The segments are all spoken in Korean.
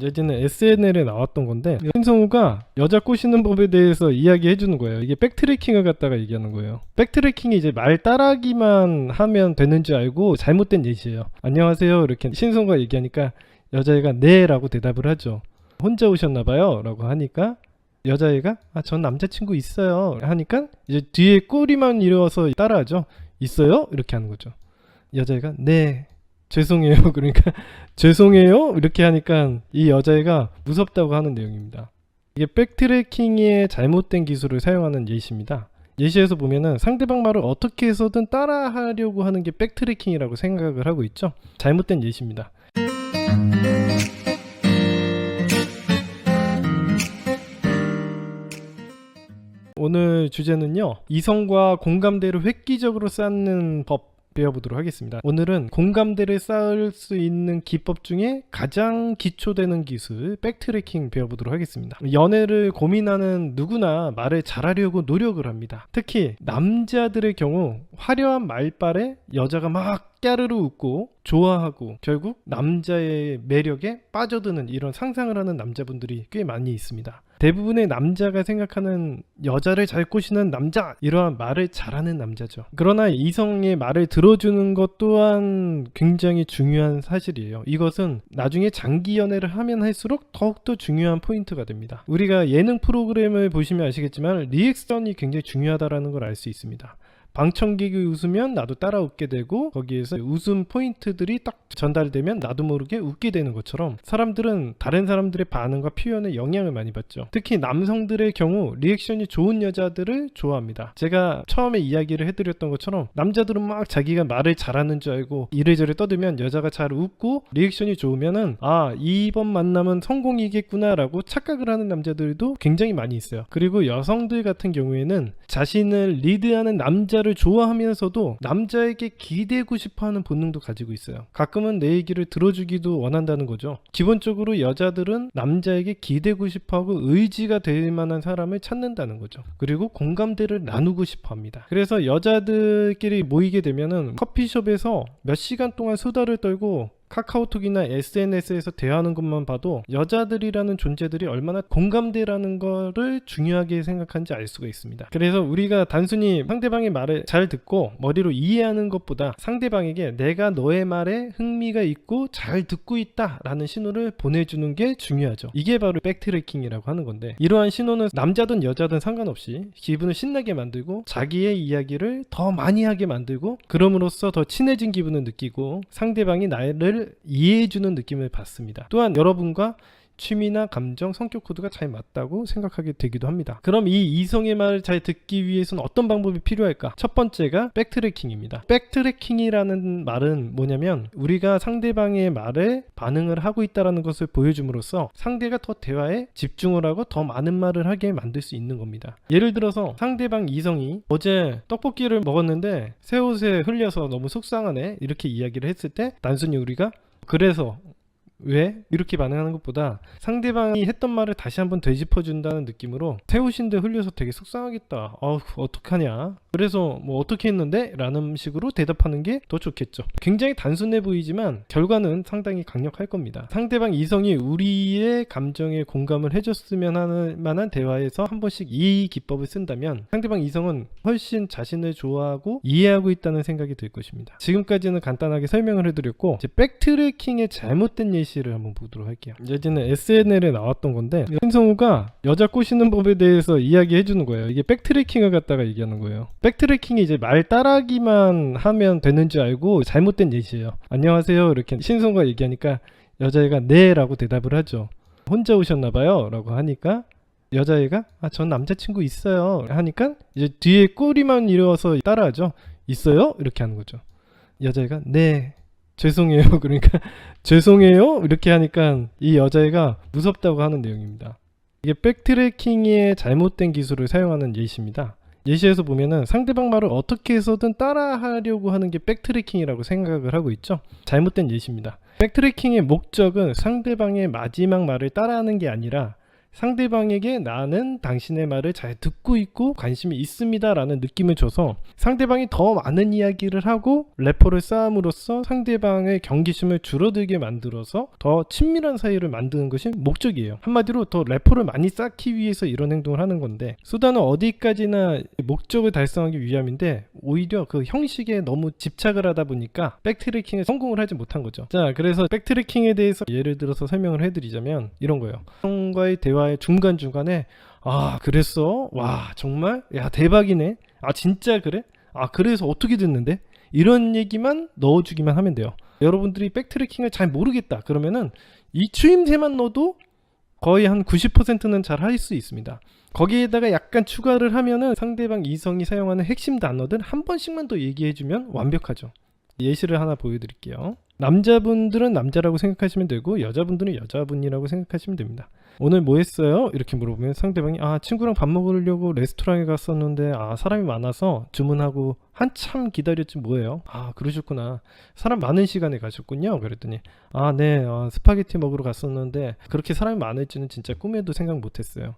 예전에 SNL에 나왔던 건데 신성우가 여자 꼬시는 법에 대해서 이야기해 주는 거예요. 이게 백트래킹을 갖다가 얘기하는 거예요. 백트래킹이 이제 말 따라하기만 하면 되는 줄 알고 잘못된 예시예요. 안녕하세요 이렇게 신성우가 얘기하니까 여자애가 네라고 대답을 하죠. 혼자 오셨나 봐요 라고 하니까 여자애가 아 전 남자친구 있어요 하니까 이제 뒤에 꼬리만 이어서 따라하죠. 있어요? 이렇게 하는 거죠. 여자애가 네 죄송해요. 그러니까 죄송해요. 이렇게 하니까 이 여자애가 무섭다고 하는 내용입니다. 이게 백트래킹의 잘못된 기술을 사용하는 예시입니다. 예시에서 보면은 상대방 말을 어떻게 해서든 따라하려고 하는 게 백트래킹이라고 생각을 하고 있죠. 잘못된 예시입니다. 오늘 주제는요. 이성과 공감대를 획기적으로 쌓는 법 배워보도록 하겠습니다. 오늘은 공감대를 쌓을 수 있는 기법 중에 가장 기초되는 기술 백트래킹 배워보도록 하겠습니다. 연애를 고민하는 누구나 말을 잘하려고 노력을 합니다. 특히 남자들의 경우 화려한 말빨에 여자가 막 깨르르 웃고 좋아하고 결국 남자의 매력에 빠져드는 이런 상상을 하는 남자분들이 꽤 많이 있습니다. 대부분의 남자가 생각하는 여자를 잘 꼬시는 남자 이러한 말을 잘하는 남자죠. 그러나 이성의 말을 들어주는 것 또한 굉장히 중요한 사실이에요. 이것은 나중에 장기 연애를 하면 할수록 더욱더 중요한 포인트가 됩니다. 우리가 예능 프로그램을 보시면 아시겠지만 리액션이 굉장히 중요하다라는 걸 알 수 있습니다. 방청객이 웃으면 나도 따라 웃게 되고 거기에서 웃음 포인트들이 딱 전달되면 나도 모르게 웃게 되는 것처럼 사람들은 다른 사람들의 반응과 표현에 영향을 많이 받죠. 특히 남성들의 경우 리액션이 좋은 여자들을 좋아합니다. 제가 처음에 이야기를 해드렸던 것처럼 남자들은 막 자기가 말을 잘하는 줄 알고 이래저래 떠들면 여자가 잘 웃고 리액션이 좋으면은 아 이번 만남은 성공이겠구나라고 착각을 하는 남자들도 굉장히 많이 있어요. 그리고 여성들 같은 경우에는 자신을 리드하는 남자 남자를 좋아하면서도 남자에게 기대고 싶어하는 본능도 가지고 있어요. 가끔은 내 얘기를 들어주기도 원한다는 거죠. 기본적으로 여자들은 남자에게 기대고 싶어하고 의지가 될 만한 사람을 찾는다는 거죠. 그리고 공감대를 나누고 싶어합니다. 그래서 여자들끼리 모이게 되면은 커피숍에서 몇 시간 동안 수다를 떨고 카카오톡이나 SNS에서 대화하는 것만 봐도 여자들이라는 존재들이 얼마나 공감대라는 거를 중요하게 생각하는지 알 수가 있습니다. 그래서 우리가 단순히 상대방의 말을 잘 듣고 머리로 이해하는 것보다 상대방에게 내가 너의 말에 흥미가 있고 잘 듣고 있다 라는 신호를 보내주는 게 중요하죠. 이게 바로 백트래킹이라고 하는 건데 이러한 신호는 남자든 여자든 상관없이 기분을 신나게 만들고 자기의 이야기를 더 많이 하게 만들고 그럼으로써 더 친해진 기분을 느끼고 상대방이 나를 이해해주는 느낌을 받습니다. 또한 여러분과 취미나 감정, 성격 코드가 잘 맞다고 생각하게 되기도 합니다. 그럼 이 이성의 말을 잘 듣기 위해서는 어떤 방법이 필요할까? 첫 번째가 백트래킹입니다. 백트래킹이라는 말은 뭐냐면 우리가 상대방의 말에 반응을 하고 있다는 것을 보여줌으로써 상대가 더 대화에 집중을 하고 더 많은 말을 하게 만들 수 있는 겁니다. 예를 들어서 상대방 이성이 어제 떡볶이를 먹었는데 새 옷에 흘려서 너무 속상하네 이렇게 이야기를 했을 때 단순히 우리가 그래서 왜? 이렇게 반응하는 것보다 상대방이 했던 말을 다시 한번 되짚어 준다는 느낌으로 태우신데 흘려서 되게 속상하겠다. 어우, 어떡하냐. 그래서 뭐 어떻게 했는데? 라는 식으로 대답하는 게 더 좋겠죠. 굉장히 단순해 보이지만 결과는 상당히 강력할 겁니다. 상대방 이성이 우리의 감정에 공감을 해줬으면 하는 만한 대화에서 한 번씩 이 기법을 쓴다면 상대방 이성은 훨씬 자신을 좋아하고 이해하고 있다는 생각이 들 것입니다. 지금까지는 간단하게 설명을 해드렸고 이제 백트래킹의 잘못된 예시를 한번 보도록 할게요. 예전에 SNL에 나왔던 건데 신성우가 여자 꼬시는 법에 대해서 이야기해 주는 거예요. 이게 백트래킹을 갖다가 얘기하는 거예요. 백트래킹이 이제 말 따라하기만 하면 되는 줄 알고 잘못된 예시예요. 안녕하세요 이렇게 신성우가 얘기하니까 여자애가 네라고 대답을 하죠. 혼자 오셨나 봐요 라고 하니까 여자애가 아 전 남자친구 있어요 하니까 이제 뒤에 꼬리만 이어서 따라하죠. 있어요? 이렇게 하는 거죠. 여자애가 네 죄송해요. 그러니까 죄송해요. 이렇게 하니까 이 여자애가 무섭다고 하는 내용입니다. 이게 백트래킹의 잘못된 기술을 사용하는 예시입니다. 예시에서 보면은 상대방 말을 어떻게 해서든 따라하려고 하는 게 백트래킹이라고 생각을 하고 있죠. 잘못된 예시입니다. 백트래킹의 목적은 상대방의 마지막 말을 따라하는 게 아니라 상대방에게 나는 당신의 말을 잘 듣고 있고 관심이 있습니다 라는 느낌을 줘서 상대방이 더 많은 이야기를 하고 래퍼를 쌓음으로써 상대방의 경계심을 줄어들게 만들어서 더 친밀한 사이를 만드는 것이 목적이에요. 한마디로 더 래퍼를 많이 쌓기 위해서 이런 행동을 하는 건데 수단은 어디까지나 목적을 달성하기 위함인데 오히려 그 형식에 너무 집착을 하다 보니까 백트래킹에 성공을 하지 못한 거죠. 자, 그래서 백트래킹에 대해서 예를 들어서 설명을 해드리자면 이런 거예요. 형과의 대화 의 중간 중간에 아 그랬어? 와 정말? 야 대박이네. 아 진짜 그래? 아 그래서 어떻게 됐는데? 이런 얘기만 넣어주기만 하면 돼요. 여러분들이 백트래킹을 잘 모르겠다 그러면은 이 추임새만 넣어도 거의 한 90%는 잘 할 수 있습니다. 거기에다가 약간 추가를 하면은 상대방 이성이 사용하는 핵심 단어들 한 번씩만 더 얘기해주면 완벽하죠. 예시를 하나 보여드릴게요. 남자분들은 남자라고 생각하시면 되고 여자분들은 여자분이라고 생각하시면 됩니다. 오늘 뭐 했어요? 이렇게 물어보면 상대방이 아 친구랑 밥 먹으려고 레스토랑에 갔었는데 아 사람이 많아서 주문하고 한참 기다렸지 뭐예요? 아 그러셨구나. 사람 많은 시간에 가셨군요. 그랬더니 아네 아, 스파게티 먹으러 갔었는데 그렇게 사람이 많을지는 진짜 꿈에도 생각 못했어요.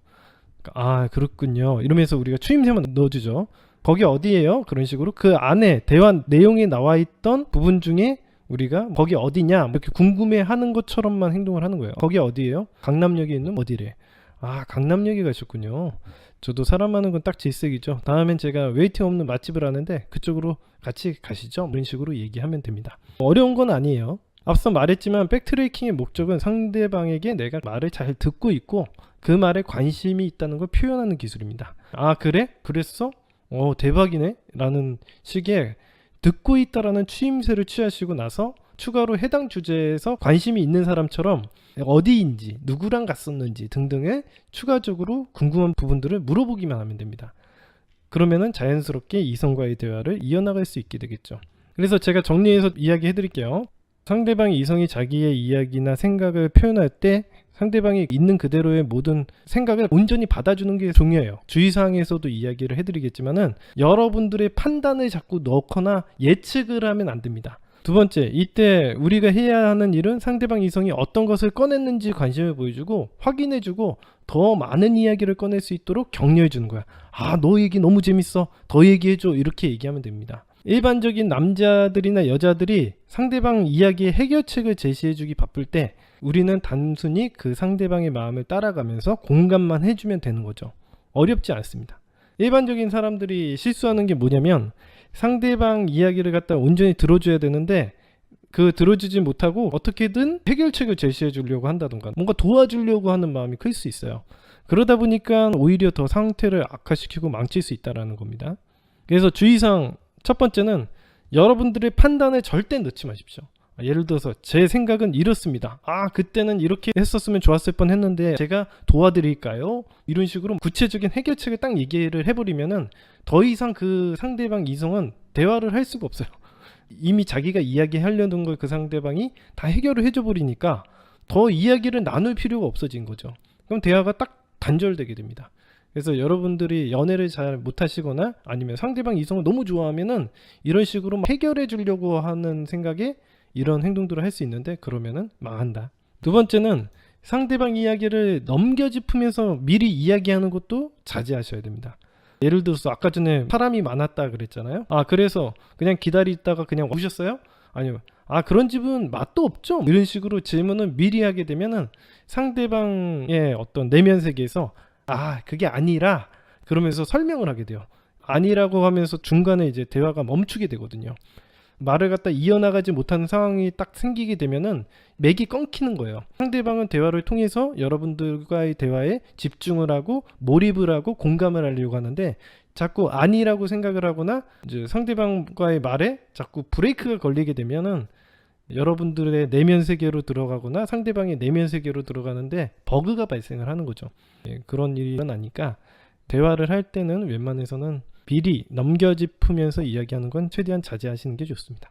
아 그렇군요. 이러면서 우리가 추임새만 넣어주죠. 거기 어디예요? 그런 식으로 그 안에 대화 내용에 나와 있던 부분 중에 우리가 거기 어디냐 이렇게 궁금해하는 것처럼만 행동을 하는 거예요. 거기 어디예요? 강남역에 있는 어디래? 아 강남역에 가셨군요. 저도 사람 많은 건 딱 질색이죠. 다음엔 제가 웨이팅 없는 맛집을 아는데 그쪽으로 같이 가시죠. 이런 식으로 얘기하면 됩니다. 어려운 건 아니에요. 앞서 말했지만 백트레이킹의 목적은 상대방에게 내가 말을 잘 듣고 있고 그 말에 관심이 있다는 걸 표현하는 기술입니다. 아 그래? 그랬어? 어 대박이네 라는 식의 듣고 있다라는 추임새를 취하시고 나서 추가로 해당 주제에서 관심이 있는 사람처럼 어디인지 누구랑 갔었는지 등등의 추가적으로 궁금한 부분들을 물어보기만 하면 됩니다. 그러면은 자연스럽게 이성과의 대화를 이어나갈 수 있게 되겠죠. 그래서 제가 정리해서 이야기해 드릴게요. 상대방의 이성이 자기의 이야기나 생각을 표현할 때 상대방이 있는 그대로의 모든 생각을 온전히 받아주는 게 중요해요. 주의사항에서도 이야기를 해드리겠지만은 여러분들의 판단을 자꾸 넣거나 예측을 하면 안 됩니다. 두 번째, 이때 우리가 해야 하는 일은 상대방 이성이 어떤 것을 꺼냈는지 관심을 보여주고 확인해주고 더 많은 이야기를 꺼낼 수 있도록 격려해주는 거야. 아, 너 얘기 너무 재밌어. 더 얘기해줘. 이렇게 얘기하면 됩니다. 일반적인 남자들이나 여자들이 상대방 이야기의 해결책을 제시해주기 바쁠 때 우리는 단순히 그 상대방의 마음을 따라가면서 공감만 해주면 되는 거죠. 어렵지 않습니다. 일반적인 사람들이 실수하는 게 뭐냐면 상대방 이야기를 갖다 온전히 들어줘야 되는데 그 들어주지 못하고 어떻게든 해결책을 제시해 주려고 한다던가 뭔가 도와주려고 하는 마음이 클 수 있어요. 그러다 보니까 오히려 더 상태를 악화시키고 망칠 수 있다라는 겁니다. 그래서 주의사항 첫 번째는 여러분들의 판단을 절대 넣지 마십시오. 예를 들어서 제 생각은 이렇습니다. 아 그때는 이렇게 했었으면 좋았을 뻔했는데 제가 도와드릴까요? 이런 식으로 구체적인 해결책을 딱 얘기를 해버리면은 더 이상 그 상대방 이성은 대화를 할 수가 없어요. 이미 자기가 이야기하려는 걸그 상대방이 다 해결을 해줘 버리니까 더 이야기를 나눌 필요가 없어진 거죠. 그럼 대화가 딱 단절되게 됩니다. 그래서 여러분들이 연애를 잘 못하시거나 아니면 상대방 이성을 너무 좋아하면은 이런 식으로 해결해 주려고 하는 생각에 이런 행동들을 할 수 있는데 그러면은 망한다. 두 번째는 상대방 이야기를 넘겨짚으면서 미리 이야기하는 것도 자제하셔야 됩니다. 예를 들어서 아까 전에 사람이 많았다 그랬잖아요. 아 그래서 그냥 기다리다가 그냥 오셨어요? 아니면 아 그런 집은 맛도 없죠. 이런 식으로 질문을 미리 하게 되면은 상대방의 어떤 내면 세계에서 아 그게 아니라 그러면서 설명을 하게 돼요. 아니라고 하면서 중간에 이제 대화가 멈추게 되거든요. 말을 갖다 이어나가지 못하는 상황이 딱 생기게 되면은 맥이 끊기는 거예요. 상대방은 대화를 통해서 여러분들과의 대화에 집중을 하고 몰입을 하고 공감을 하려고 하는데 자꾸 아니라고 생각을 하거나 이제 상대방과의 말에 자꾸 브레이크가 걸리게 되면은 여러분들의 내면 세계로 들어가거나 상대방의 내면 세계로 들어가는데 버그가 발생을 하는 거죠. 예, 그런 일이 일어나니까 대화를 할 때는 웬만해서는 미리 넘겨짚으면서 이야기하는 건 최대한 자제하시는 게 좋습니다.